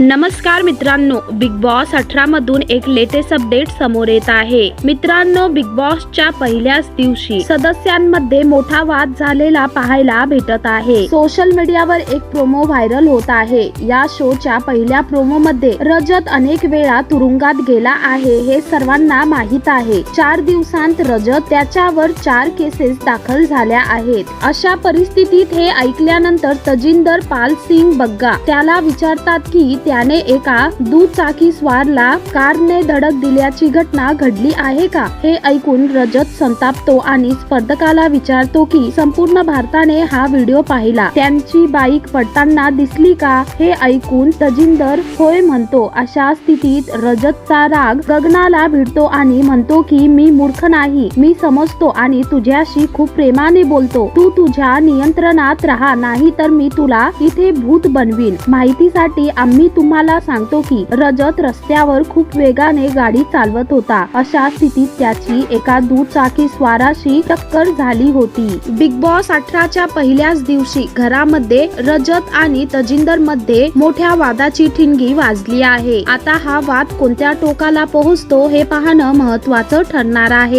नमस्कार मित्रांनो big boss अठरा मधून एक लेटेस्ट अपडेट समोर येत आहे. मित्रांनो बिग बॉसच्या पहिल्याच दिवशी सदस्यांमध्ये मोठा वाद झालेला पाहायला भेटत आहे. सोशल मीडियावर एक प्रोमो व्हायरल होत आहे. या शोच्या पहिल्या प्रोमो मध्ये रजत अनेक वेळा तुरुंगात गेला आहे हे सर्वांना माहीत आहे. चार दिवसांत रजत त्याच्यावर चार केसेस दाखल झाल्या आहेत. अशा परिस्थितीत हे ऐकल्यानंतर तजिंदर पाल सिंग बग्गा त्याला विचारतात की त्याने एका दुचाकी स्वारला कारने धडक दिल्याची घटना घडली आहे का? हे ऐकून रजत संतापतो आणि स्पर्धकाला विचारतो की संपूर्ण भारताने हा व्हिडिओ पाहिला. त्यांची बाईक पडताना दिसली का? हे ऐकून तजिंदर होय म्हणतो. अशा स्थितीत रजतचा राग गगनाला भिडतो आणि म्हणतो की मी मूर्ख नाही. मी समजतो आणि तुझ्याशी खूप प्रेमाने बोलतो. तू तुझ्या नियंत्रणात राहा. नाही तर मी तुला इथे भूत बनवीन. माहितीसाठी आम्ही तुम्हाला सांगतो की रजत रस्त्यावर खूप वेगाने गाडी चालवत होता. अशा स्थितीत त्याची एका दुचाकी स्वाराशी टक्कर झाली होती. बिग बॉस अठराच्या पहिल्याच दिवशी घरामध्ये रजत आणि तजिंदरमध्ये मोठ्या वादाची ठिणगी वाजली आहे. आता हा वाद कोणत्या टोकाला पोहोचतो हे पाहणं महत्वाचं ठरणार आहे.